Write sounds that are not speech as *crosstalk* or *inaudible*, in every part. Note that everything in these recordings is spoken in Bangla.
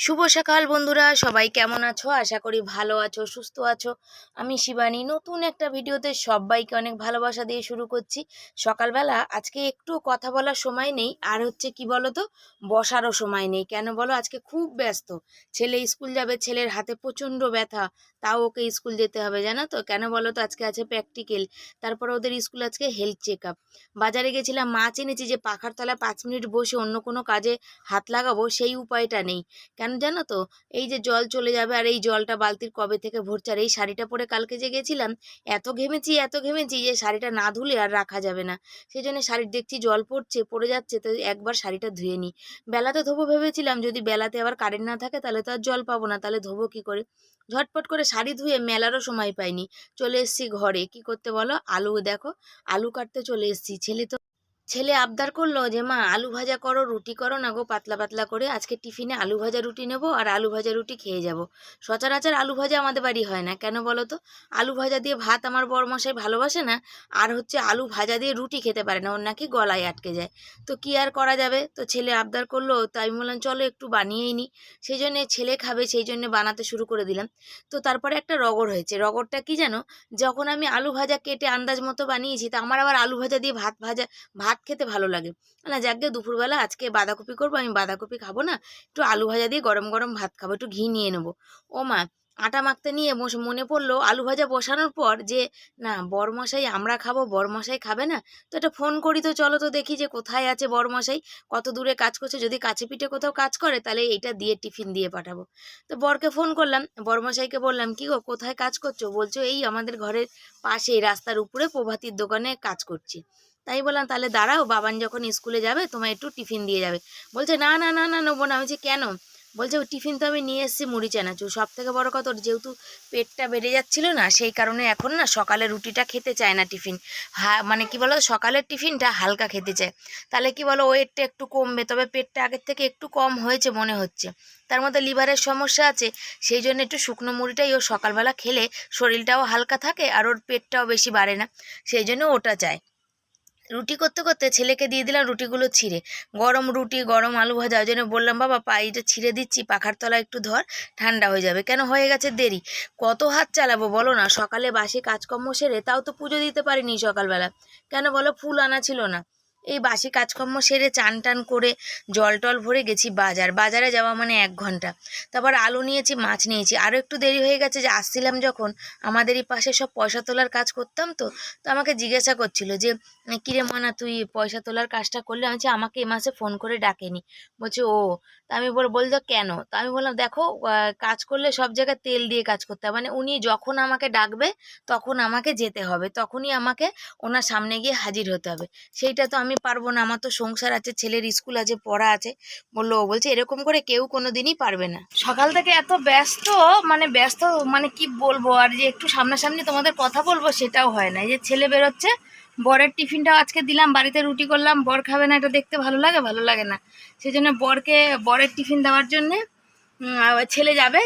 শুভ সকাল বন্ধুরা, সবাই কেমন আছো? আশা করি ভালো আছো, সুস্থ আছো। আমি শিবানী, নতুন একটা ভিডিওতে সবাইকে অনেক ভালোবাসা দিয়ে শুরু করছি। সকালবেলা আজকে একটু কথা বলার সময় নেই, আর হচ্ছে কি বলো তো বসারও সময় নেই। কেন বলো? আজকে খুব ব্যস্ত। ছেলে স্কুল যাবে, ছেলের হাতে প্রচণ্ড ব্যথা। তাও ওকে স্কুল যেতে হবে, জানো তো? কেন বলো তো? আজকে আছে প্র্যাকটিক্যাল তারপর ওদের স্কুল আজকে হেলথ চেক আপ বাজারে গেছিলাম, মাছ এনেছি যে পাখার তলায় পাঁচ মিনিট বসে অন্য কোনো কাজে হাত লাগাবো, সেই উপায়টা নেই। কেন জানো তো? এই যে জল চলে যাবে আর এই জলটা বালতির কবে থেকে ভরছে? আর এই শাড়িটা পরে কালকে যে গেছিলাম, এত ঘেমেছি এত ঘেমেছি যে শাড়িটা না ধুলে আর রাখা যাবে না। সেই জন্য শাড়ির দেখছি জল পড়ছে, পড়ে যাচ্ছে, তো একবার শাড়িটা ধুয়ে নিই। বেলাতে ধোবো ভেবেছিলাম, যদি বেলাতে আবার কারেন্ট না থাকে, তাহলে তো আর জল পাবো না, তাহলে ধোবো কী করে? ঝটপট করে শাড়ি ধুয়ে মেলারও সময় পাইনি। চলে এসছি ঘরে। কি করতে বলো? আলু দেখো, আলু কাটতে চলে এসছি। ছেলে তো ছেলে আবদার করল যে, মা, আলু ভাজা করো, রুটি করো, না গো, পাতলা পাতলা করে আজকে টিফিনে আলু ভাজা রুটি নেব আর আলু ভাজা রুটি খেয়ে যাব। সচরাচর আলু ভাজা আমাদের বাড়ি হয় না। কেন বলো তো? আলু ভাজা দিয়ে ভাত আমার বরমশাই ভালোবাসে না, আর হচ্ছে আলু ভাজা দিয়ে রুটি খেতে পারে না, ওর নাকি গলায় আটকে যায়। তো কি আর করা যাবে? তো ছেলে আবদার করল, তো আমি বললাম, চলো একটু বানিয়েই নিই সেই জন্যে ছেলে খাবে সেই জন্য বানাতে শুরু করে দিলাম। তো তারপরে একটা রগর হয়েছে। রগরটা কি জানো? যখন আমি আলু ভাজা কেটে আন্দাজ মতো বানিয়েছি, তো আমার আবার আলু ভাজা দিয়ে ভাত ভাজা, ভাত খেতে ভালো লাগে। না যাকে দুপুরবেলা আজকে বাঁধাকপি করব, আমি বাঁধাকপি খাব না, একটু আলু ভাজা দিয়ে গরম গরম ভাত খাব, একটু ঘি নিয়ে নেব। ও মা, আটা মাখতে নিয়ে মনে পড়ল আলু ভাজা বসানোর পর যে, না, বরমশাই আমরা খাব, বরমশাই খাবে না, তো একটা ফোন করি তো চলো তো দেখি যে কোথায় আছে বরমশাই, কত দূরে কাজ করছে, যদি কাছে পিঠে কোথাও কাজ করে তাহলে এইটা দিয়ে টিফিন দিয়ে পাঠাবো। তো বরকে ফোন করলাম, বরমশাইকে বললাম, কি গো, কোথায় কাজ করছ? বলছো, এই আমাদের ঘরের পাশেই, রাস্তার উপরে প্রভাতির দোকানে কাজ করছি। তাই বললাম, তাহলে দাঁড়াও, বাবান যখন স্কুলে যাবে, তোমায় একটু টিফিন দিয়ে যাবে। বলছে, না না না না, নেব না। বলছি, কেন? বলছে, "ওই টিফিন তো আমি নিয়ে এসেছি মুড়ি চানাচুর। সব থেকে বড় কথা যেহেতু পেটটা বেড়ে যাচ্ছিল না, সেই কারণে এখন না সকালে রুটিটা খেতে চায় না টিফিন। হা মানে কি বলো সকালের টিফিনটা হালকা খেতে চায়। তাহলে কি বলো ওয়েটটা একটু কমবে, তবে পেটটা আগের থেকে একটু কম হয়েছে মনে হচ্ছে। তার মধ্যে লিভারের সমস্যা আছে, সেই জন্য একটু শুকনো মুড়িটাই ও সকালবেলা খেলে শরীরটাও হালকা থাকে আর ওর পেটটাও বেশি বাড়ে না, সেই জন্য ওটা চায়। রুটি করতে করতে ছেলেকে দিয়ে দিলাম রুটিগুলো ছিঁড়ে। গরম রুটি, গরম আলু ভাজা, ওই জন্য বললাম, বাবা পাইটা ছিঁড়ে দিচ্ছি, পাখার তলা একটু ধর, ঠান্ডা হয়ে যাবে। কেন? হয়ে গেছে দেরি। কত হাত চালাবো বলো না? সকালে বাসি কাজকর্ম সেরে তাও তো পুজো দিতে পারিনি সকালবেলা। কেন বলো? ফুল আনা ছিল না। এই বাসি কাজকর্ম সেরে চান টান করে জল টল ভরে গেছি বাজার। বাজারে যাওয়া মানে এক ঘণ্টা। তারপর আলু নিয়েছি, মাছ নিয়েছি। আরও একটু দেরি হয়ে গেছে যে আসছিলাম যখন। আমাদেরই পাশে সব পয়সা তোলার কাজ করতাম তো তো আমাকে জিজ্ঞাসা করছিল যে কিরে মানা, তুই পয়সা তোলার কাজটা করলে? আমি আমাকে এ মাসে ফোন করে ডাকেনি। বলছে, ও। তা আমি বল বলতো কেন? তা আমি বললাম, দেখো কাজ করলে সব জায়গায় তেল দিয়ে কাজ করতে হয়। মানে উনি যখন আমাকে ডাকবে, তখন আমাকে যেতে হবে, তখনই আমাকে ওনার সামনে গিয়ে হাজির হতে হবে। সেইটা তো আমি পারব না, আমার তো সংসার আছে, ছেলের স্কুল আছে, পড়া আছে। বলল, ও বলছে, এরকম করে কেউ কোনো দিনই পারবে না। সকাল থেকে এত ব্যস্ত মানে ব্যস্ত মানে কি বলব? আর যে একটু সামনাসামনি তোমাদের কথা বলব, সেটাও হয় না। এই যে ছেলে বেরোচ্ছে বরের টিফিনটাও আজকে দিলাম, বাড়িতে রুটি করলাম, বর খাবে না, এটা দেখতে ভালো লাগে ভালো লাগে না। সেই জন্য বরকে, বরের টিফিন দেওয়ার জন্যে ছেলে যাবে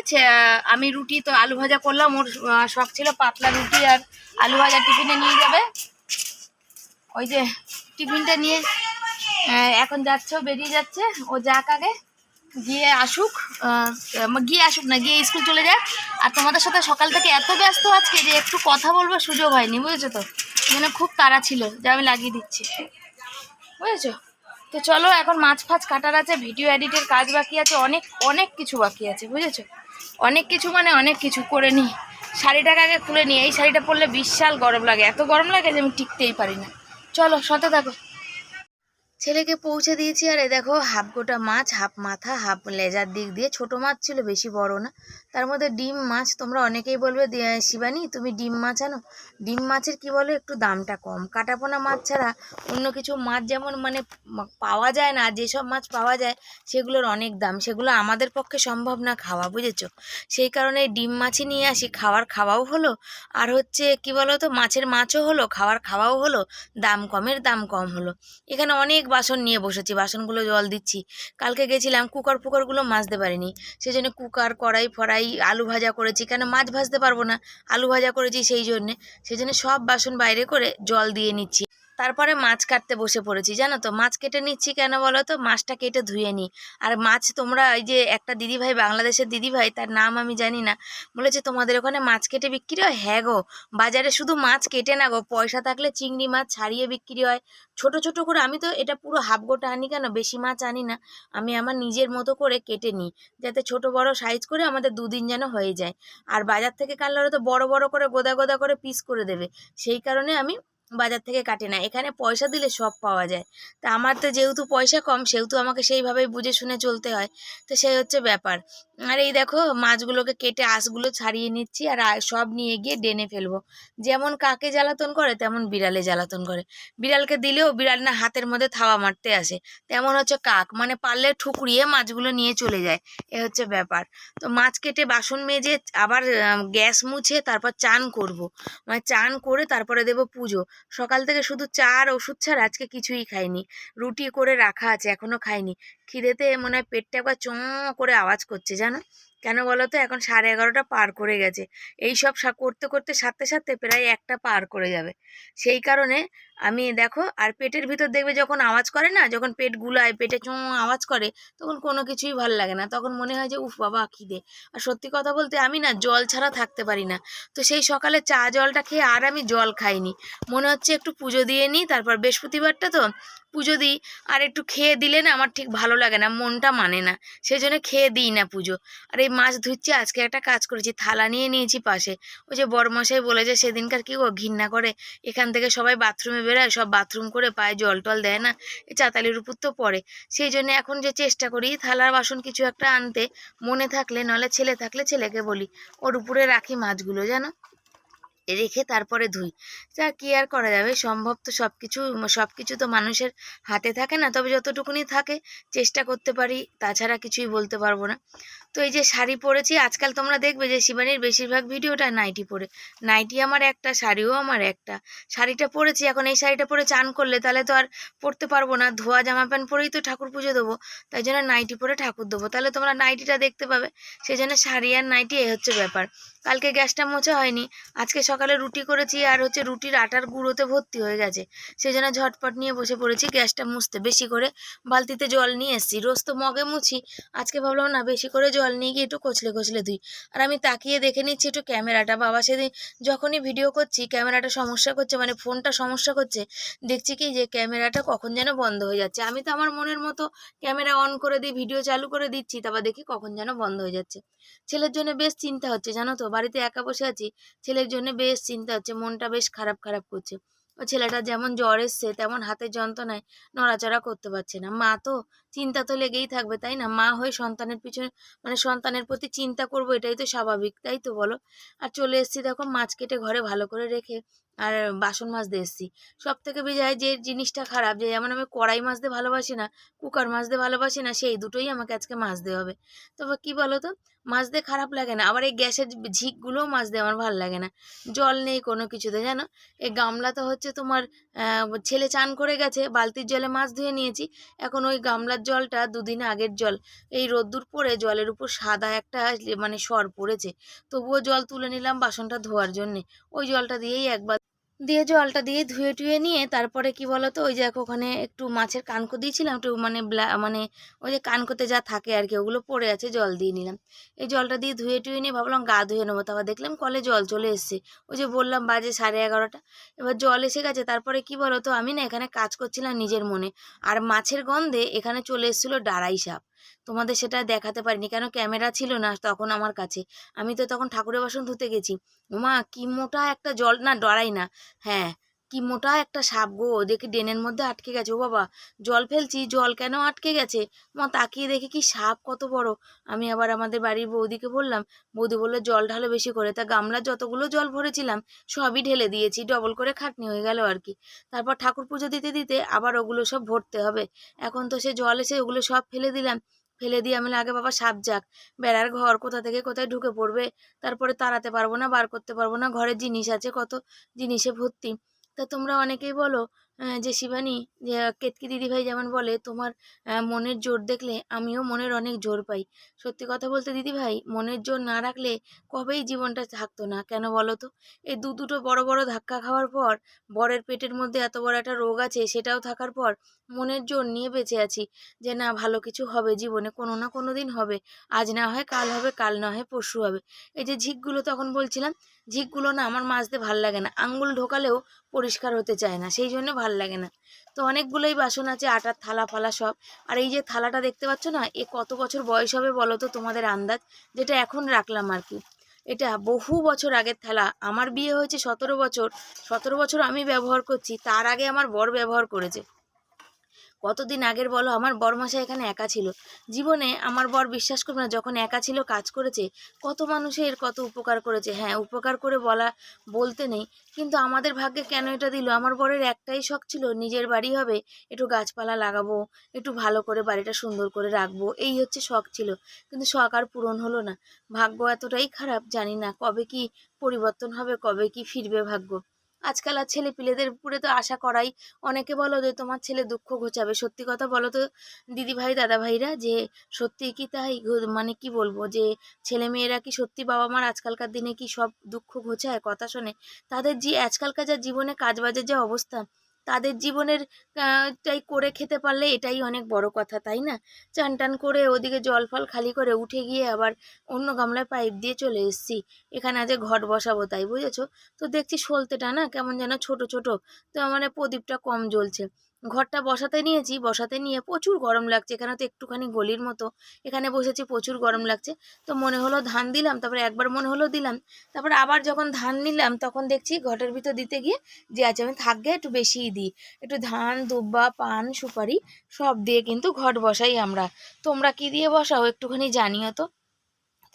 আমি রুটি তো আলু ভাজা করলাম, ওর শখ ছিল পাতলা রুটি আর আলু ভাজা টিফিনে নিয়ে যাবে। ওই যে টিফিনটা নিয়ে এখন যাচ্ছে বেরিয়ে যাচ্ছে, ও যাক আগে, গিয়ে আসুক গিয়ে আসুক না, গিয়ে স্কুল চলে যাক। আর তোমাদের সাথে সকাল থেকে এত ব্যস্ত আজকে যে একটু কথা বলবার সুযোগ হয়নি, বুঝেছ তো? মানে খুব তাড়া ছিল, যা আমি লাগিয়ে দিচ্ছি। বুঝেছ? তো চলো, এখন মাছ ফাছ কাটার আছে, ভিডিও এডিটের কাজ বাকি আছে, অনেক অনেক কিছু বাকি আছে, বুঝেছ? অনেক কিছু মানে অনেক কিছু করে নিই। শাড়িটাকে আগে খুলে নিই, এই শাড়িটা পরলে বিশাল গরম লাগে, এত গরম লাগে যে আমি টিকতেই পারি না। চলো, সাথে থাকো। ছেলেকে পৌঁছে দিয়েছি আর এ দেখো হাফ গোটা মাছ, হাফ মাথা, হাফ লেজার দিক দিয়ে। ছোট মাছ ছিল, বেশি বড় না। তার মধ্যে ডিম মাছ তোমরা অনেকেই বলবে, "দি- শিবানী, তুমি ডিম মাছ আনো? ডিম মাছের কি বলো, একটু দামটা কম। কাটাপোনা মাছ ছাড়া অন্য কিছু মাছ যেমন মানে পাওয়া যায় না, যেসব মাছ পাওয়া যায়, সেগুলোর অনেক দাম। সেগুলো আমাদের পক্ষে সম্ভব না খাওয়া, বুঝেছ? সেই কারণে ডিম মাছই নিয়ে আসি। খাওয়ার খাওয়াও হলো। আর হচ্ছে, কি বলো তো মাছের মাছও হলো, খাওয়ার খাওয়াও হলো। দাম কমের দাম কম হলো। এখানে অনেক বাসন নিয়ে বসেছি, বাসনগুলো জল দিচ্ছি। কালকে গেছিলাম, কুকার ফুকারগুলো মাজতে পারিনি। সেই জন্য কুকার, কড়াই, ফড়াই, আলু ভাজা করেছি। কেন মাছ ভাজতে পারব না? আলু ভাজা করেছি সেই জন্যে। সেই জন্য সব বাসন বাইরে করে জল দিয়ে নিচ্ছি। তারপরে মাছ কাটতে বসে পড়েছি, জানো তো? মাছ কেটে নিচ্ছি কেন বলো তো? মাছটা কেটে ধুয়ে নিই। আর মাছ তোমরা এই যে একটা দিদিভাই, বাংলাদেশের দিদিভাই, তার নাম আমি জানি না, বলেছে, তোমাদের ওখানে মাছ কেটে বিক্রি হয়? হ্যাঁ গো, বাজারে শুধু মাছ কেটে না গো, পয়সা থাকলে চিংড়ি মাছ ছাড়িয়ে বিক্রি হয়। ছোট ছোট করে আমি তো এটা পুরো হাফ গোটা আনি কেন? বেশি মাছ আনি না। আমি আমার নিজের মতো করে কেটে নিই, যাতে ছোট, বড় সাইজ করে আমাদের দুদিন যেন হয়ে যায়। আর বাজার থেকে কাটলে তো বড় বড় করে গোদা গোদা করে পিস করে দেবে। সেই কারণে আমি বাজার থেকে কাটে না। এখানে পয়সা দিলে সব পাওয়া যায়। তা আমার তো যেহেতু পয়সা কম, সেহেতু আমাকে সেইভাবেই বুঝে শুনে চলতে হয়। তো সেই হচ্ছে ব্যাপার। আর এই দেখো মাছগুলোকে কেটে আঁশগুলো ছাড়িয়ে নিচ্ছি আর সব নিয়ে গিয়ে ডেনে ফেলব। যেমন কাকে জ্বালাতন করে, তেমন বিড়ালে জ্বালাতন করে। বিড়ালকে দিলেও বিড়াল না হাতের মধ্যে থাওয়া মারতে আসে। তেমন হচ্ছে কাক মানে পারলে ঠুকরিয়ে মাছগুলো নিয়ে চলে যায়। এ হচ্ছে ব্যাপার। তো মাছ কেটে বাসন মেজে আবার গ্যাস মুছে তারপর চান করব। মানে চান করে তারপরে দেব পুজো। সকাল থেকে শুধু চা আর ওষুধ ছাড়া আজকে কিছুই খাইনি। রুটি করে রাখা আছে, এখনও খাইনি। খিদেতে মনে হয় পেটটা একবার চঁ করে আওয়াজ করছে, জানো? কেন বলো তো? এখন সাড়ে এগারোটা পার করে গেছে। এই সব করতে করতে, সাথে সাথে প্রায় একটা পার করে যাবে। সেই কারণে আমি, দেখো, আর পেটের ভিতর দেখবে যখন আওয়াজ করে না, যখন পেট গুলায়, পেটে চোঁ আওয়াজ করে, তখন কোনো কিছুই ভালো লাগে না। তখন মনে হয় যে, উফ বাবা, খিদে। আর সত্যি কথা বলতে আমি না, জল ছাড়া থাকতে পারি না। তো সেই সকালে চা জলটা খেয়ে আর আমি জল খাইনি। মনে হচ্ছে একটু পুজো দিয়ে নিই, তারপর বৃহস্পতিবারটা তো পুজো দিই। আর একটু খেয়ে দিলে না আমার ঠিক ভালো লাগে না, মনটা মানে না। সেই জন্য খেয়ে দিই না পুজো। আর এই মাছ ধুচ্ছি আজকে একটা কাজ করেছি, থালা নিয়ে নিয়েছি পাশে। ওই যে বড়মশাই বলেছে সেদিনকার কি গো, ঘৃণা করে। এখান থেকে সবাই বাথরুমে বেরোয়, সব বাথরুম করে পায়ে জল টল দেয় না। এই চাতালির উপর তো পড়ে। সেই জন্য এখন যে চেষ্টা করি, থালার বাসন কিছু একটা আনতে, মনে থাকলে, নলে ছেলে থাকলে ছেলেকে বলি, ওর উপরে রাখি মাছগুলো, জানো? রেখে তারপরে ধুই। যা কি আর করা যাবে? সম্ভব তো সব কিছু সব কিছু তো মানুষের হাতে থাকে না। তবে যতটুকুনি থাকে, চেষ্টা করতে পারি। তাছাড়া কিছুই বলতে পারব না। তো এই যে শাড়ি পরেছি, আজকাল তোমরা দেখবে যে শিবানীর বেশিরভাগ ভিডিওটা নাইটি পরে। নাইটি আমার একটা, শাড়িও আমার একটা। শাড়িটা পরেছি, এখন এই শাড়িটা পরে চান করলে তাহলে তো আর পরতে পারব না। ধোয়া, জামা প্যান্ট পরেই তো ঠাকুর পুজো দেবো। তাই জন্য নাইটি পরে ঠাকুর দেবো। তাহলে তোমরা নাইটিটা দেখতে পাবে। সেই জন্য শাড়ি আর নাইটি, এই হচ্ছে ব্যাপার। কালকে গ্যাসটা মোছা হয়নি। আজকে সকালে রুটি করেছি আর হচ্ছে রুটির আটার গুঁড়োতে ভর্তি হয়ে গেছে। সেই জন্য ঝটপট নিয়ে বসে পড়েছি গ্যাসটা মুছতে। বেশি করে বালতিতে জল নিয়ে এসেছি। রোজ তো মগে মুছি। আজকে ভাবলাম না, বেশি করে জল নিয়ে গিয়ে একটু কচলে কচলে ধুই। আর আমি তাকিয়ে দেখে নিচ্ছি একটু ক্যামেরাটা। বাবা সেদিন যখনই ভিডিও করছি, ক্যামেরাটা সমস্যা করছে মানে ফোনটা সমস্যা করছে, দেখছি কি যে ক্যামেরাটা কখন যেন বন্ধ হয়ে যাচ্ছে। আমি তো আমার মনের মতো ক্যামেরা অন করে দিই, ভিডিও চালু করে দিচ্ছি, তারপর দেখি কখন যেন বন্ধ হয়ে যাচ্ছে। ছেলের জন্য বেশ চিন্তা হচ্ছে, জানো তো বাড়িতে একা বসে আছি, ছেলের জন্য বেশ চিন্তা হচ্ছে, মনটা বেশ খারাপ খারাপ করছে। ও ছেলেটা যেমন জ্বর এসছে, তেমন হাতের যন্ত্রণায় নড়াচড়া করতে পারছে না। মা তো চিন্তা তো লেগেই থাকবে, তাই না? মা হয়ে সন্তানের পিছনে মানে সন্তানের প্রতি চিন্তা করব এটাই তো স্বাভাবিক, তাই তো বলো? আর চলে এসেছি দেখো মাছ কেটে ঘরে ভালো করে রেখে, আর বাসন মাজতে এসেছি। সব থেকে বেজায় যে জিনিসটা খারাপ, যে যেমন আমি কড়াই মাজতে ভালোবাসি না, কুকার মাজতে ভালোবাসি না, সেই দুটোই আমাকে আজকে মাজতে হবে। তবে কি বলো তো মাজতে খারাপ লাগে না, আবার এই গ্যাসের ঝিকগুলোও মাজতে আমার ভালো লাগে না। জল নেই কোনো কিছুতে, জানো? এই গামলা তো হচ্ছে তোমার ছেলে চান করে গেছে, বালতির জলে মাছ ধুয়ে নিয়েছি, এখন ওই গামলার জলটা দুদিন আগের জল। এই রোদ্দুর পরে জলের উপর সাদা একটা মানে সর পড়েছে। তবুও জল তুলে নিলাম বাসনটা ধোয়ার জন্যে। ওই জলটা দিয়েই একবার দিয়ে জলটা দিয়ে ধুয়ে টুয়ে নিয়ে তারপরে কি বলতো, ওই যে ওখানে একটু মাছের কানকো দিয়েছিলাম, একটু মানে মানে ওই যে কানকোতে যা থাকে আর কি, ওগুলো পড়ে আছে, জল দিয়ে নিলাম। এই জলটা দিয়ে ধুয়ে টুয়ে নিয়ে ভাবলাম গা ধুয়ে নেব, তারপর দেখলাম কলে জল চলে এসছে। ওই যে বললাম বাজে সাড়ে এগারোটা, এবার জল এসে গেছে, তারপরে কি বলো তো আমি না এখানে কাজ করছিলাম নিজের মনে, আর মাছের গন্ধে এখানে চলে এসেছিল ডারাই সাপ। তোমাদের সেটা দেখাতে পারিনি। কেন ক্যামেরা ছিল না তখন আমার কাছে। আমি তো তখন ঠাকুরের বাসন ধুতে গেছি। মা, কি মোটা একটা জল, না, ডরাই না। হ্যাঁ কি মোটা একটা সাপ গো, দেখি ড্রেনের মধ্যে আটকে গেছে। ও বাবা, জল ফেলছি, জল কেন আটকে গেছে? মা, তাকিয়ে দেখি কি সাপ কত বড়। আমি আবার আমাদের বাড়ির বৌদিকে বললাম, বৌদি বলল, জল ঢালো বেশি করে। তা গামলার যতগুলো জল ভরেছিলাম, সবই ঢেলে দিয়েছি, ডবল করে খাটনি হয়ে গেল আর কি। তারপর ঠাকুর পুজো দিতে দিতে আবার ওগুলো সব ভরতে হবে। এখন তো সে জল এসে ওগুলো সব ফেলে দিলাম। ফেলে দিয়ে আমি আগে বাবা সাপ যাক, বেড়ার ঘর কোথা থেকে কোথায় ঢুকে পড়বে? তারপরে তাড়াতে পারব না, বার করতে পারব না ঘরের জিনিস আছে, কত জিনিসে ভর্তি। তা তোমরা অনেকেই বলো আহ, যে শিবানী, যে কেতকি দিদিভাই যেমন বলে, তোমার মনের জোর দেখলে আমিও মনের অনেক জোর পাই। সত্যি কথা বলতে দিদিভাই, মনের জোর না রাখলে কবেই জীবনটা থাকতো না, কেন বলো তো? এই দু দুটো বড় বড় ধাক্কা খাওয়ার পর, বরের পেটের মধ্যে এত বড় একটা রোগ আছে, সেটাও থাকার পর মনের জোর নিয়ে বেঁচে আছি যে, না, ভালো কিছু হবে জীবনে, কোনো না কোনো দিন হবে। আজ না হয় কাল হবে, কাল না হয় পরশু হবে। এই যে ঝিকগুলো তখন বলছিলাম, ঝিকগুলো না আমার মাজতে ভালো লাগে না, আঙ্গুল ঢোকালেও পরিষ্কার হতে চায় না, সেই জন্য ভালো লাগে না। তো অনেকগুলোই বাসন আছে, আটার থালা ফালা সব। আর এই যে থালাটা দেখতে পাচ্ছ না, এ কত বছর বয়স হবে বলো তো তোমাদের আন্দাজ? যেটা এখন রাখলাম আর কি। এটা বহু বছর আগের থালা। আমার বিয়ে হয়েছে সতেরো বছর। সতেরো বছর আমি ব্যবহার করছি, তার আগে আমার বর ব্যবহার করেছে। কতদিন আগের বলো, আমার বরমাসা এখানে একা ছিল। জীবনে আমার বর বিশ্বাস করবে না, যখন একা ছিল, কাজ করেছে, কত মানুষের কত উপকার করেছে। হ্যাঁ উপকার করে বলা, বলতে নেই, কিন্তু আমাদের ভাগ্যে কেন এটা দিল? আমার বরের একটাই শখ ছিল, নিজের বাড়ি হবে, একটু গাছপালা লাগাবো, একটু ভালো করে বাড়িটা সুন্দর করে রাখব, এই হচ্ছে শখ ছিল। কিন্তু শখ আর পূরণ হলো না। ভাগ্য এতটাই খারাপ, জানি না কবে কি পরিবর্তন হবে, কবে কি ফিরবে ভাগ্য। আজকাল আর ছেলে পিলেদের উপরে তো আশা করাই। অনেকে বলো যে, তোমার ছেলে দুঃখ ঘোচাবে। সত্যি কথা বলো তো দিদি ভাই দাদা ভাইরা যে, সত্যি কি তাই? মানে কি বলব যে ছেলে মেয়েরা কি সত্যি বাবা মার আজকালকার দিনে কি সব দুঃখ ঘোচায়? কথা শোনে। তাদের যে, আজকালকার যা জীবনে কাজবাজের যে অবস্থা তাদের জীবনের টাই করে খেতে পারলে এটাই অনেক বড় কথা, তাই না? চান টান করে ওদিকে জল ফল খালি করে উঠে গিয়ে আবার অন্য গামলায় পাইপ দিয়ে চলে এসেছি। এখানে আজ ঘট বসাবো তাই, বুঝেছ? তো দেখছি সলতেটা না কেমন যেন ছোট ছোট। তো মানে প্রদীপটা কম জ্বলছে। ঘরটা বসাতে নিয়েছি, বসাতে নিয়ে প্রচুর গরম লাগছে। এখানে তো একটুখানি গলির মতো। এখানে বসেছি, প্রচুর গরম লাগছে। তো মনে হলো ধান দিলাম, তারপরে একবার মনে হলো দিলাম। তারপরে আবার যখন ধান নিলাম, তখন দেখছি ঘটের ভিতর দিতে গিয়ে যে আছে, আমি থাকবে একটু বেশিই দিই। একটু ধান, দুব্বা, পান, সুপারি সব দিয়ে কিন্তু ঘট বসাই আমরা। তোমরা কি দিয়ে বসাও, একটুখানি জানিও তো।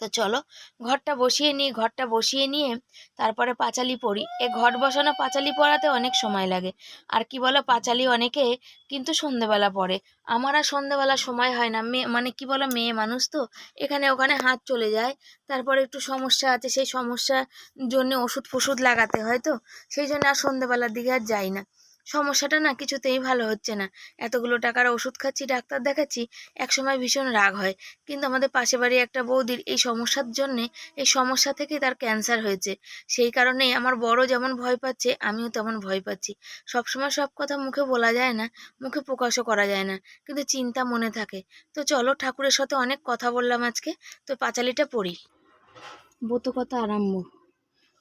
তো চলো, ঘরটা বসিয়ে নিই, ঘরটা বসিয়ে নিয়ে তারপরে পাঁচালি পড়ি। এ ঘট বসানো পাঁচালি পড়াতে অনেক সময় লাগে। আর কি বলো, পাঁচালি অনেকে কিন্তু সন্ধেবেলা পড়ে। আমার আর সন্ধেবেলা সময় হয় না। মেয়ে মানে কি বলো, মেয়ে মানুষ তো, এখানে ওখানে হাত চলে যায়। তারপরে একটু সমস্যা আছে, সেই সমস্যার জন্য ওষুধ ফষুধ লাগাতে হয় তো। সেই জন্য আর সন্ধেবেলার দিকে আর যাই না। সমস্যাটা না কিছুতেই ভালো হচ্ছে না। এতগুলো টাকার ওষুধ খাচ্ছি, ডাক্তার দেখাচ্ছি, একসময় ভীষণ রাগ হয়। কিন্তু আমাদের পাশে বাড়ি একটা বৌদির এই সমস্যার জন্যে, এই সমস্যা থেকে তার ক্যান্সার হয়েছে। সেই কারণেই আমার বড় যেমন ভয় পাচ্ছে, আমিও তেমন ভয় পাচ্ছি। সবসময় সব কথা মুখে বলা যায় না, মুখে প্রকাশও করা যায় না, কিন্তু চিন্তা মনে থাকে। তো চলো ঠাকুরের সাথে অনেক কথা বললাম আজকে, তো পাঁচালিটা পড়ি। কথা আরম্ভ।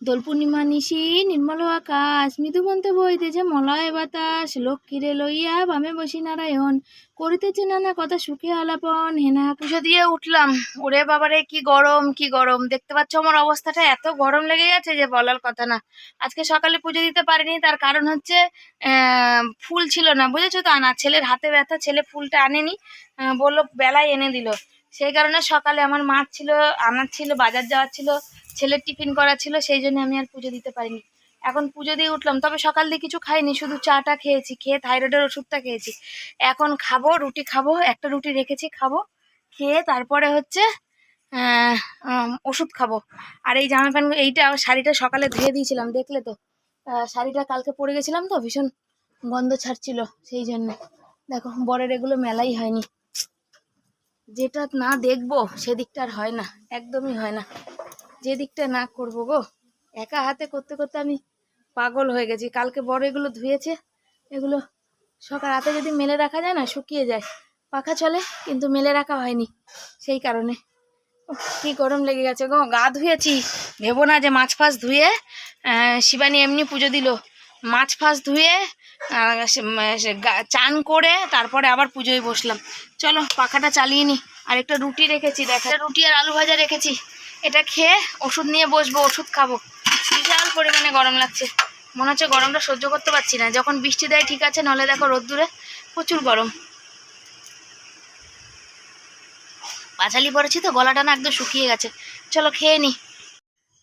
দোল পূর্ণিমা নিশি, নির্মল আকাশ, মৃদুমন্তে বইতেছে মলয় বাতাস, লক্ষ্মীরে লইয়া বামে বসি নারায়ণ, করিতেছে নানা কথা সুখে আলাপন, হেনা পুজো দিয়ে উঠলাম। ওরে বাবারে, কি গরম কি গরম। দেখতে পাচ্ছ আমার অবস্থাটা, এত গরম লেগে গেছে যে বলার কথা না। আজকে সকালে পুজো দিতে পারিনি, তার কারণ হচ্ছে ফুল ছিল না, বুঝেছ তো? আনা ছেলের হাতে ব্যথা, ছেলে ফুলটা আনেনি বলল বেলায় এনে দিল। সেই কারণে সকালে আমার মাছ ছিল আনার ছিল, বাজার যাওয়ার ছিল, ছেলের টিফিন করা ছিল, সেই জন্য আমি আর পুজো দিতে পারিনি। এখন পুজো দিয়ে উঠলাম, তবে সকাল দিয়ে কিছু খাইনি, শুধু চাটা খেয়েছি, খেয়ে থাইরয়েডের ওষুধটা খেয়েছি। এখন খাব, রুটি খাব, একটা রুটি রেখেছি, খাব, খেয়ে তারপরে হচ্ছে ওষুধ খাব। আর এই জামা প্যান্ট, এইটা শাড়িটা সকালে ধুয়ে দিয়েছিলাম, দেখলে তো? শাড়িটা কালকে পরে গেছিলাম তো, ভীষণ গন্ধ ছাড়ছিল, সেই জন্য। দেখো, বরের এগুলো মেলাই হয়নি। যেটা না দেখব, সেদিকটা আর হয় না, একদমই হয় না। যে দিকটা না করব গো, একা হাতে করতে করতে আমি পাগল হয়ে গেছি। কালকে বড় এগুলো ধুয়েছে, এগুলো সকাল রাতে যদি মেলে রাখা যায় না, শুকিয়ে যায়। পাখা চলে, কিন্তু মেলে রাখা হয়নি, সেই কারণে। কি গরম লেগে গেছে গো, গা ধুয়েছি। ভেবো না যে মাছ ফাছ ধুয়ে শিবানী এমনি পুজো দিল। মাছ ফাছ ধুয়ে চান করে তারপরে আবার পুজোয় বসলাম। চলো, পাখাটা চালিয়ে নি। আর একটা রুটি রেখেছি, দেখা। রুটি আর আলু ভাজা রেখেছি। এটা খেয়ে ওষুধ নিয়ে বসবো, ওষুধ খাব। বিশাল পরিমাণে গরম লাগছে। মনে হচ্ছে গরমটা সহ্য করতে পারছি না। যখন বৃষ্টি দেয়, ঠিক আছে নাহলে দেখো রোদ্দুরে প্রচুর গরম। পাঁচালি পড়েছি তো, গলাটা না একদম শুকিয়ে গেছে। চলো, খেয়ে নি।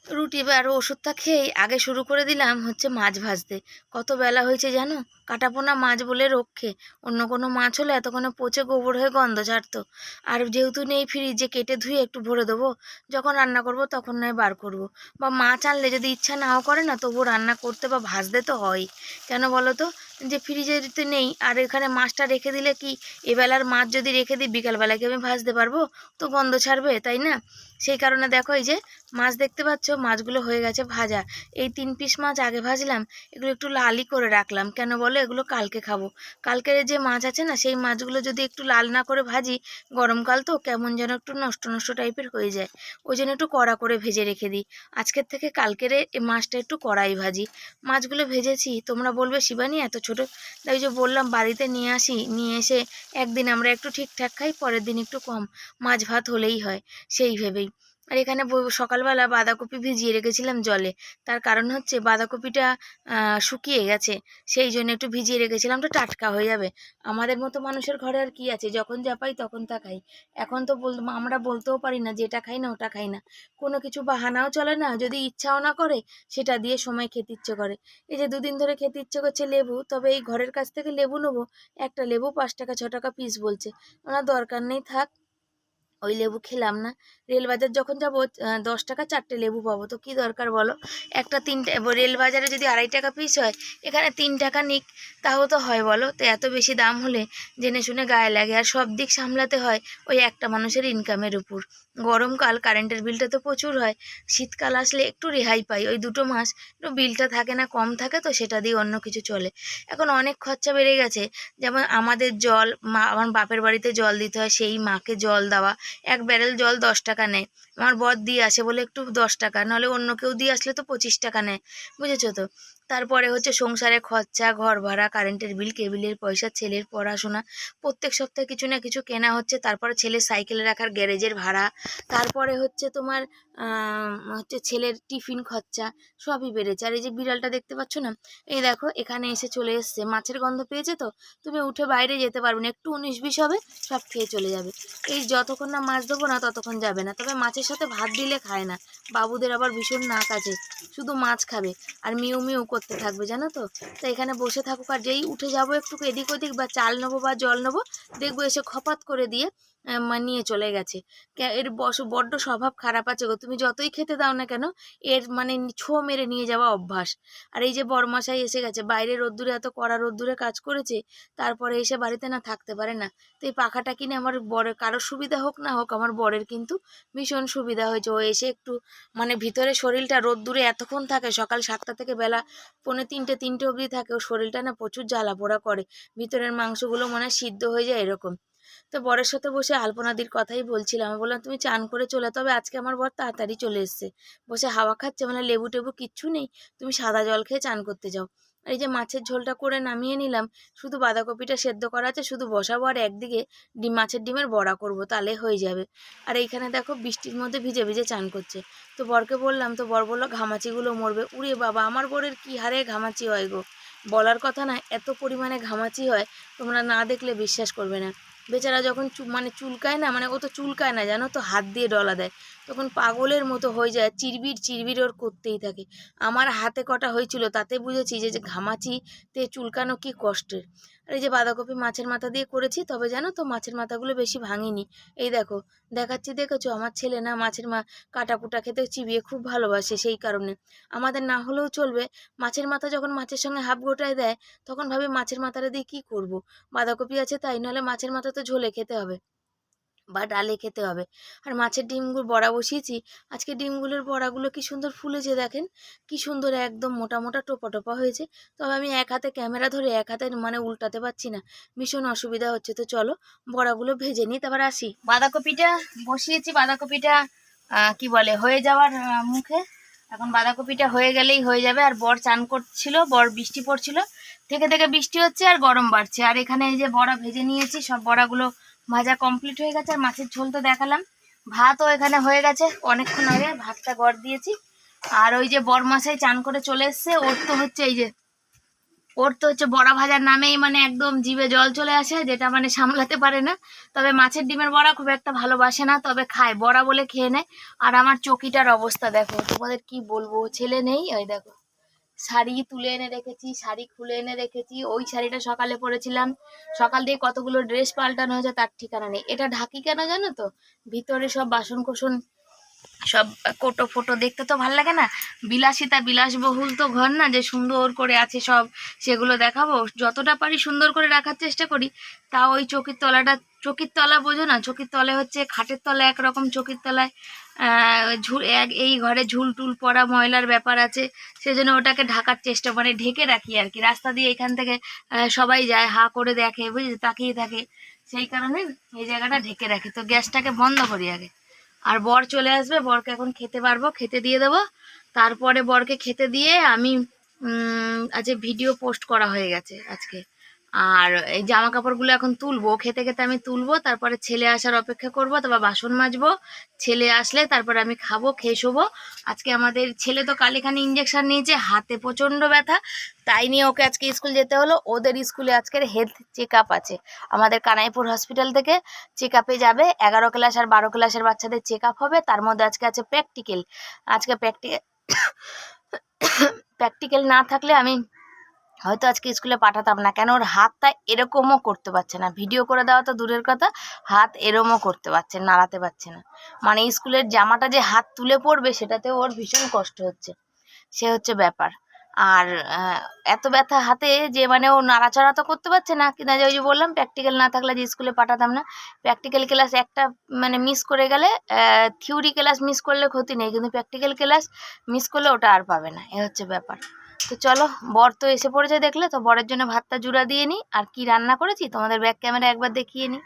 রুটি বা আরও ওষুধটা খেয়েই আগে শুরু করে দিলাম হচ্ছে মাছ ভাজতে। কত বেলা হয়েছে জানো? কাটাপোনা মাছ বলে রক্ষে। অন্য কোনো মাছ হলে এতক্ষণে পচে গোবর হয়ে গন্ধ ছাড়তো। আর যেহেতু নেই ফ্রিজে কেটে ধুয়ে একটু ভরে দেবো, যখন রান্না করব তখন নয় বার করব। বা মাছ আনলে যদি ইচ্ছা নাও করে না তবু রান্না করতে বা ভাজতে তো হয়। কেন বলো তো? যে ফ্রিজেতে নেই, আর এখানে মাছটা রেখে দিলে কি এবেলার মাছ যদি রেখে দিই, বিকালবেলা কি আমি ভাজতে পারব? তো গন্ধ ছাড়বে, তাই না? সেই কারণে দেখো এই যে মাছ দেখতে পাচ্ছ, মাছগুলো হয়ে গেছে ভাজা। এই তিন পিস মাছ আগে ভাজলাম, এগুলো একটু লালই করে রাখলাম। কেন বলো? এগুলো কালকে খাব। কালকের যে মাছ আছে না, সেই মাছগুলো যদি একটু লাল না করে ভাজি গরমকাল তো কেমন যেন একটু নষ্ট নষ্ট টাইপের হয়ে যায়। ওই জন্য একটু কড়া করে ভেজে রেখে দিই। আজকের থেকে কালকের মাছটা একটু কড়াই ভাজি। মাছগুলো ভেজেছি, তোমরা বলবে, শিবানী, এত ছোট। তাই যে বললাম বাড়িতে নিয়ে আসি, নিয়ে এসে একদিন আমরা একটু ঠিকঠাক খাই, পরের দিন একটু কম। মাছ ভাত হলেই হয়, সেই ভেবেই। আর এখানে সকালবেলা বাঁধাকপি ভিজিয়ে রেখেছিলাম জলে। তার কারণ হচ্ছে বাঁধাকপিটা শুকিয়ে গেছে, সেই জন্য একটু ভিজিয়ে রেখেছিলাম তো টাটকা হয়ে যাবে। আমাদের মতো মানুষের ঘরে আর কি আছে, যখন যা পাই তখন তা খাই। এখন তো বল, আমরা বলতেও পারি না যে এটা খাই না, ওটা খাই না। কোনো কিছু বাহানাও চলে না, যদি ইচ্ছাও না করে, সেটা দিয়ে সময় খেতে ইচ্ছে করে। এই যে দুদিন ধরে খেতে ইচ্ছে করছে লেবু, তবে এই ঘরের কাছ থেকে লেবু নেব। একটা লেবু পাঁচ টাকা, ছ টাকা পিস বলছে। ওনার দরকার নেই, থাক। ওই লেবু খেলাম না। রেলবাজার যখন যাব দশ টাকা চারটে লেবু পাবো। তো কি দরকার বলো? একটা তিনটে রেলবাজারে যদি আড়াই টাকা পিস হয়, এখানে তিন টাকা নিক। তাও তো হয় বলো? তো এত বেশি দাম হলে জেনে শুনে গায়ে লাগে। আর সব দিক সামলাতে হয় ওই একটা মানুষের ইনকামের উপর। গরমকাল কারেন্টের বিলটা তো প্রচুর হয়। শীতকাল আসলে একটু রেহাই পাই, ওই দুটো মাস। একটু বিলটা থাকে না, কম থাকে তো সেটা দিয়ে অন্য কিছু চলে। এখন অনেক খরচা বেড়ে গেছে। যেমন আমাদের জল, মা, আমার বাপের বাড়িতে জল দিতে হয়, সেই মাকে জল দেওয়া। এক ব্যারেল জল দশ টাকা নেয়। আমার বর দিয়ে আসে বলে একটু দশ টাকা, নাহলে অন্য কেউ দিয়ে আসলে তো পঁচিশ টাকা নেয়, বুঝেছ তো? তারপরে হচ্ছে সংসারে খরচা, ঘর ভাড়া, কারেন্টের বিল, কেবিলের পয়সা, ছেলের পড়াশোনা, প্রত্যেক সপ্তাহে কিছু না কিছু কেনা হচ্ছে, তারপরে ছেলের সাইকেলে রাখার গ্যারেজের ভাড়া, তারপরে হচ্ছে তোমার হচ্ছে ছেলের টিফিন খরচা সবই বেড়েছে। আর এই যে বিড়ালটা দেখতে পাচ্ছ না? এই দেখো, এখানে এসে চলে এসছে। মাছের গন্ধ পেয়েছে তো? তুমি উঠে বাইরে যেতে পারবে না। একটু উনিশ বিশ হবে, সব খেয়ে চলে যাবে। এই যতক্ষণ না মাছ দেবো না, ততক্ষণ যাবে না। তবে মাছের সাথে ভাত দিলে খায় না। বাবুদের আবার ভীষণ নাক আছে। শুধু মাছ খাবে আর মিউ মিউ করতে থাকবে, জানো তো? তো এখানে বসে থাকুক আর যেই উঠে যাব একটু এদিক ওদিক বা চাল নেব বা জল নেব, দেখব এসে খপাত করে দিয়ে নিয়ে চলে গেছে। এর বস, বড্ড স্বভাব খারাপ আছে গো। তুমি যতই খেতে দাও না কেন, এর মানে ছো মেরে নিয়ে যাওয়া অভ্যাস। আর এই যে বরমশাই এসে গেছে, বাইরে রোদ্দুরে এত কড়া রোদ্দুরে কাজ করেছে, তারপরে এসে বাড়িতে না থাকতে পারে না। তো এই পাখাটা কিনে আমার বরের, কারোর সুবিধা হোক না হোক, আমার বরের কিন্তু ভীষণ সুবিধা হয়েছে। ও এসে একটু মানে ভিতরে শরীরটা রোদ্দুরে এতক্ষণ থাকে, সকাল সাতটা থেকে বেলা পৌনে তিনটে তিনটে অবধি থাকে ও শরীরটা না প্রচুর জ্বালা পোড়া করে। ভিতরের মাংসগুলো মনে সিদ্ধ হয়ে যায় এরকম। তো বরের সাথে বসে আলপনাদির কথাই বলছিলাম। আমি বললাম, তুমি চান করে চলে তবে আজকে আমার বর তাড়াতাড়ি চলে এসছে। বসে হাওয়া খাচ্ছে মানে লেবু টেবু কিচ্ছু নেই, তুমি সাদা জল খেয়ে চান করতে যাও। আর এই যে মাছের ঝোলটা করে নামিয়ে নিলাম, শুধু বাঁধাকপিটা সেদ্ধ করা আছে, শুধু বসাবো আর একদিকে ডিম, মাছের ডিমের বড়া করব, তাহলে হয়ে যাবে। আর এইখানে দেখো বৃষ্টির মধ্যে ভিজে ভিজে চান করছে। তো বরকে বললাম, তো বর বলল, ঘামাচিগুলো মরবে। উড়ে বাবা, আমার বরের কি হারে ঘামাচি হয় গো? বলার কথা না, এত পরিমাণে ঘামাচি হয়, তোমরা না দেখলে বিশ্বাস করবে না। বেচারা যখন চু মানে চুলকায় না মানে ও তো চুলকায় না, জানো তো? হাত দিয়ে ডলা দেয়। তখন পাগলের মতো হয়ে যায়, চিরবির চিরবির ওর করতেই থাকে। আমার হাতে কটা হয়েছিল তাতে বুঝেছি যে যে ঘামাচিতে চুলকানো কি কষ্টের। আর এই যে বাঁধাকপি মাছের মাথা দিয়ে করেছি, তবে জানো তো মাছের মাথাগুলো বেশি ভাঙিনি। এই দেখো, দেখাচ্ছি, দেখেছ? আমার ছেলে না মাছের মা কাটা কুটা খেতে চিবিয়ে খুব ভালোবাসে সেই কারণে। আমাদের না হলেও চলবে, মাছের মাথা যখন মাছের সঙ্গে হাফ গোটায় দেয়, তখন ভাবি মাছের মাথাটা দিয়ে কী করব? বাঁধাকপি আছে তাই, নাহলে মাছের মাথা তো ঝোলে খেতে হবে। বা ডালে খেতে হবে। আর মাছের ডিমগুলো বড়া বসিয়েছি। আজকে ডিমগুলোর বড়াগুলো কি সুন্দর ফুলেছে দেখেন? কি সুন্দর একদম মোটা মোটা টোপা টোপা হয়েছে। তবে আমি এক হাতে ক্যামেরা ধরে এক হাতে মানে উল্টাতে পারছি না। ভীষণ অসুবিধা হচ্ছে। তো চলো বড়াগুলো ভেজে নিই। তারপর আসি। বাঁধাকপিটা বসিয়েছি বাঁধাকপিটা কি বলে, হয়ে যাওয়ার মুখে। এখন বাঁধাকপিটা হয়ে গেলেই হয়ে যাবে। আর বর চান করছিল, বর বৃষ্টি পড়ছিল। থেকে থেকে বৃষ্টি হচ্ছে আর গরম বাড়ছে। আর এখানে এই যে বড়া ভেজে নিয়েছি, সব বড়াগুলো ভাজা কমপ্লিট হয়ে গেছে, আর মাছের ঝোল তো দেখালাম। ভাতও এখানে হয়ে গেছে, অনেকক্ষণ আগে ভাতটা গড় দিয়েছি। আর ওই যে বরমাসাই চান করে চলে এসছে, ওর তো হচ্ছে এই যে, ওর তো হচ্ছে বড়া ভাজার নামেই মানে একদম জিভে জল চলে আসে, যেটা মানে সামলাতে পারে না। তবে মাছের ডিমের বড়া খুব একটা ভালোবাসে না, তবে খায়, বড়া বলে খেয়ে নেয়। আর আমার চকিটার অবস্থা দেখো, তোমাদের কি বলব, ছেলে নেই, ওই দেখো। শাড়ি তুলে এনে রেখেছি, শাড়ি খুলে এনে রেখেছি। ওই শাড়িটা সকালে পরেছিলাম। সকাল দিয়ে কতগুলো ড্রেস পাল্টানো হয়েছে তার ঠিকানা নেই। এটা ঢাকি কেন জানো তো? ভিতরে সব বাসন কোসন সব কোটো ফোটো দেখতে তো ভালো লাগে না? বিলাসিতা বিলাসবহুল তো ঘর না, যে সুন্দর করে আছে সব, সেগুলো দেখাবো। যতটা পারি সুন্দর করে রাখার চেষ্টা করি। তা ওই চকির তলাটা, চকির তলা বোঝো না? চকির তলায় হচ্ছে খাটের তলা একরকম চকির তলায় এই ঘরে ঝুল টুল পড়া ময়লার ব্যাপার আছে, সেজন্য ওটাকে ঢাকার চেষ্টা মানে ঢেকে রাখি আর কি। রাস্তা দিয়ে এখান থেকে সবাই যায়, হা করে দেখে, বুঝলি, তাকিয়ে থাকে। সেই কারণে এই জায়গাটা ঢেকে রাখি। তো গ্যাসটাকে বন্ধ করি আগে। আর বর চলে আসবে, বরকে এখন খেতে পারব, খেতে দিয়ে দেবো। তারপরে বরকে খেতে দিয়ে আমি আজকে ভিডিও পোস্ট করা হয়ে গেছে আজকে। আর এই জামা কাপড়গুলো এখন তুলবো। খেতে খেতে আমি তুলবো, তারপরে ছেলে আসার অপেক্ষা করব তারপর বাসন মাজবো। ছেলে আসলে তারপরে আমি খাব, খেয়ে শোবো। আজকে আমাদের ছেলে তো কালীখানি ইঞ্জেকশন নিয়েছে, হাতে প্রচণ্ড ব্যথা। তাই নিয়ে ওকে আজকে স্কুল যেতে হলো। ওদের স্কুলে আজকের হেলথ চেক আছে। আমাদের কানাইপুর হসপিটাল থেকে চেক যাবে। এগারো ক্লাস আর বারো ক্লাসের বাচ্চাদের চেক হবে। তার মধ্যে আজকে আছে প্র্যাকটিক্যাল আজকে প্র্যাকটিক্যাল প্র্যাকটিক্যাল *coughs* না থাকলে আমি হয়তো আজকে স্কুলে পাঠাতাম না। কেন ওর হাতটা এরকমও করতে পারছে না। ভিডিও করে দেওয়া তো দূরের কথা, হাত এরমও করতে পারছে নাড়াতে পারছে না। মানে স্কুলের জামাটা যে হাত তুলে পড়বে সেটাতে ওর ভীষণ কষ্ট হচ্ছে। সে হচ্ছে ব্যাপার। আর এত ব্যথা হাতে যে মানে ও নাড়াচাড়া তো করতে পারছে না। কিন্তু ওই যে বললাম প্র্যাকটিক্যাল না থাকলে যে স্কুলে পাঠাতাম না। প্র্যাকটিক্যাল ক্লাস একটা মানে মিস করে গেলে থিওরি ক্লাস মিস করলে ক্ষতি নেই। কিন্তু প্র্যাকটিক্যাল ক্লাস মিস করলে ওটা আর পাবে না। এ হচ্ছে ব্যাপার। তো চলো, বর তো এসে পড়েছে দেখলে, তো বরের জন্য ভাতটা জুড়া দিয়ে নিই আর কি রান্না করেছি তোমাদের ব্যাক ক্যামেরা একবার দেখিয়ে নিই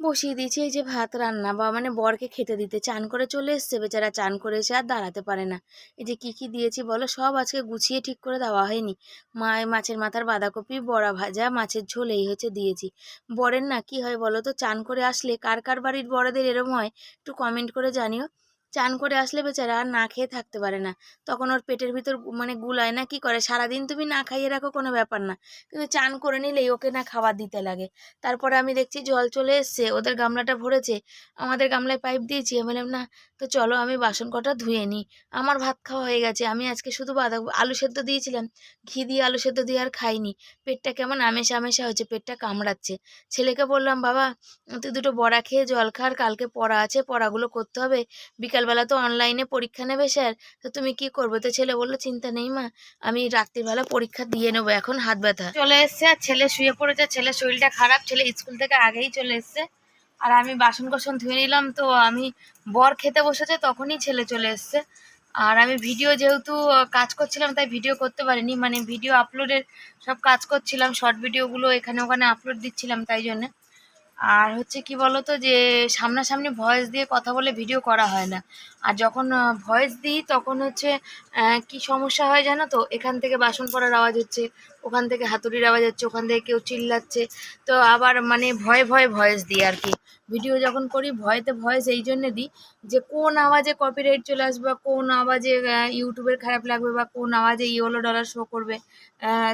বসিয়ে দিয়েছি এই যে ভাত রান্না, বা মানে বরকে খেতে দিতে। চান করে চলে এসছে, বেচারা চান করে এসে আর দাঁড়াতে পারে না। এই যে কি কি দিয়েছি বলো, সব আজকে গুছিয়ে ঠিক করে দেওয়া হয়নি। মা মাছের মাথার বাঁধাকপি, বড়া ভাজা, মাছের ঝোল, এই হচ্ছে দিয়েছি। বরের না কি হয় বলো তো, চান করে আসলে কার কার বাড়ির বড়দের এরম হয়, একটু কমেন্ট করে জানিও। চান করে আসলে বেচারা আর না খেয়ে থাকতে পারে না। তখন ওর পেটের ভিতর মানে গুলায় না, কি করে? সারাদিন তুমি না খাইয়ে রাখো কোনো ব্যাপার না। কিন্তু চান করে নিলেই ওকে না খাবার দিতে লাগে। তারপরে আমি দেখছি জল চলে এসছে, ওদের গামলাটা ভরেছে। আমাদের গামলায় পাইপ দিয়েছি। আমি বললাম, না, তো চলো আমি বাসন কটা ধুয়ে নিই আমার ভাত খাওয়া হয়ে গেছে। আমি আজকে শুধু বাঁধা, আলু সেদ্ধ দিয়েছিলাম। ঘি দিয়ে আলু সেদ্ধ দিয়ে আর খাইনি। পেটটা কেমন আমেশা আমেশা হয়েছে, পেটটা কামড়াচ্ছে। ছেলেকে বললাম, বাবা, তুই দুটো বড়া খেয়ে জল খা, আর কালকে পড়া আছে, পড়াগুলো করতে হবে। বিকালবেলা তো অনলাইনে পরীক্ষা নেবে স্যার তো তুমি কি করবে? তো ছেলে বলল, চিন্তা নেই মা, আমি রাত্রিবেলা পরীক্ষা দিয়ে নেব, এখন হাত ব্যথা। চলে এসছে, আর ছেলে শুয়ে পড়েছে ছেলের শরীরটা খারাপ, ছেলে স্কুল থেকে আগেই চলে এসছে। আর আমি বাসন কোসন ধুয়ে নিলাম, তো আমি বর খেতে বসেছে, তখনই ছেলে চলে এসছে। আর আমি ভিডিও যেহেতু কাজ করছিলাম, তাই ভিডিও করতে পারিনি। মানে ভিডিও আপলোডের সব কাজ করছিলাম শর্ট ভিডিওগুলো এখানে ওখানে আপলোড দিচ্ছিলাম, তাই জন্যে। আর হচ্ছে কি বলতো যে, সামনাসামনি ভয়েস দিয়ে কথা বলে ভিডিও করা হয় না। আর যখন ভয়েস দিই, তখন হচ্ছে কি সমস্যা হয় জানো তো? এখান থেকে বাসন পড়ার আওয়াজ হচ্ছে। ওখান থেকে হাতুড়ির আওয়াজ হচ্ছে, ওখান থেকে কেউ চিল্লাচ্ছে। তো আবার মানে ভয়ে ভয়ে ভয়েস দিই আর কি। ভিডিও যখন করি, ভয়েতে ভয়েস এই জন্যে দিই যে, কোন আওয়াজে কপিরাইট চলে আসবে বা কোন আওয়াজে ইউটিউবের খারাপ লাগবে বা কোন আওয়াজে ইয়েলো ডলার শো করবে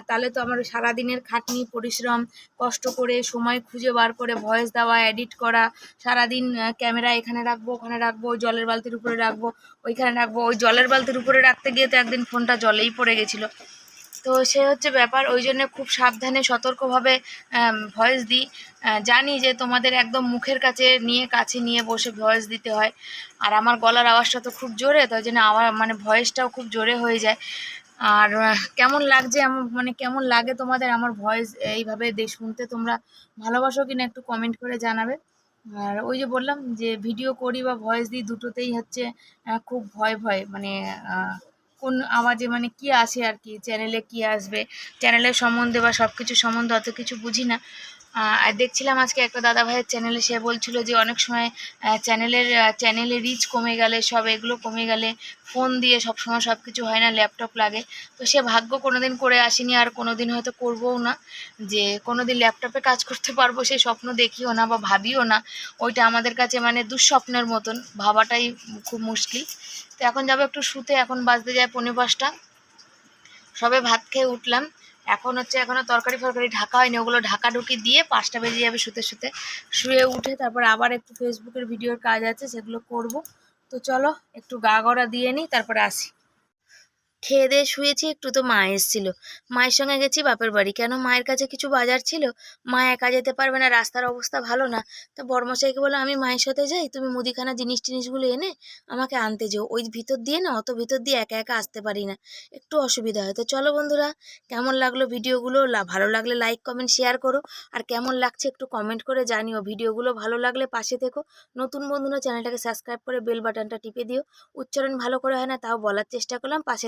তাহলে তো আমার সারাদিনের খাটনি, পরিশ্রম, কষ্ট করে সময় খুঁজে বার করে ভয়েস দেওয়া এডিট করা, সারাদিন ক্যামেরা এখানে রাখব, ওখানে রাখব জলের বালতির উপরে রাখব, ওইখানে রাখব, ওই জলের বালতির উপরে রাখতে গিয়ে তো একদিন ফোনটা জলেই পড়ে গেছিল। তো সে হচ্ছে ব্যাপার, ওই জন্য খুব সাবধানে, সতর্কভাবে ভয়েস দিই। জানি যে তোমাদের একদম মুখের কাছে নিয়ে কাছে নিয়ে বসে ভয়েস দিতে হয়। আর আমার গলার আওয়াজটা তো খুব জোরে, তাই জন্য আমার মানে ভয়েসটাও খুব জোরে হয়ে যায়। আর কেমন লাগছে মানে কেমন লাগে তোমাদের আমার ভয়েস এইভাবে শুনতে তোমরা ভালোবাসো কিনা একটু কমেন্ট করে জানাবে। আর ওই যে বললাম যে ভিডিও করি বা ভয়েস দিই, দুটোতেই হচ্ছে খুব ভয় ভয় মানে কোন আওয়াজে মানে কি আসে আর কি? চ্যানেলে কি আসবে? চ্যানেলের সম্বন্ধে বা সব কিছু সম্বন্ধে অত কিছু বুঝি না। আর দেখছিলাম আজকে একটা দাদা ভাইয়ের চ্যানেলে সে বলছিল যে অনেক সময় চ্যানেলের চ্যানেলে রিচ কমে গেলে, সব এগুলো কমে গেলে ফোন দিয়ে সব সময় সব কিছু হয় না ল্যাপটপ লাগে। তো সে ভাগ্য কোনোদিন করে আসেনি, আর কোনোদিন হয়তো করবও না। যে কোনোদিন ল্যাপটপে কাজ করতে পারব, সে স্বপ্ন দেখিও না বা ভাবিও না। ওইটা আমাদের কাছে মানে দুঃস্বপ্নের মতন, ভাবাটাই খুব মুশকিল। তো এখন যাব একটু শুতে, এখন বাজতে যায় পনেরো পাঁচটা। সবে ভাত খেয়ে উঠলাম। এখন হচ্ছে এখনও তরকারি ফরকারি ঢাকা হয়নি, ওগুলো ঢাকা ঢুকি দিয়ে পাঁচটা বেজে যাবে শুতে শুতে শুয়ে উঠে তারপর আবার একটু ফেসবুকের ভিডিওর কাজ আছে, সেগুলো করব। তো চলো, একটু গা গড়া দিয়ে নিই, তারপরে আসি। খেয়ে দিয়ে শুয়েছি, একটু তো মা এসেছিল। মায়ের সঙ্গে গেছি, বাপের বাড়ি। কেন মায়ের কাছে কিছু বাজার ছিল? মা একা যেতে পারবে না, রাস্তার অবস্থা ভালো না। তা বর্মশাইকে বলে আমি মায়ের সাথে যাই, তুমি মুদিখানা জিনিস টিনিসগুলো এনে আমাকে আনতে যেও। ওই ভিতর দিয়ে না, অত ভিতর দিয়ে একা একা আসতে পারি না। একটু অসুবিধা হয়। তো চলো বন্ধুরা, কেমন লাগল ভিডিওগুলো? ভালো লাগলে লাইক কমেন্ট শেয়ার করো। আর কেমন লাগছে একটু কমেন্ট করে জানিও। ভিডিওগুলো ভালো লাগলে পাশে থেকো। নতুন বন্ধুরা, চ্যানেলটাকে সাবস্ক্রাইব করে বেল বাটনটা টিপে দিও। উচ্চারণ ভালো করে হয় না, তাও বলার চেষ্টা করলাম, পাশে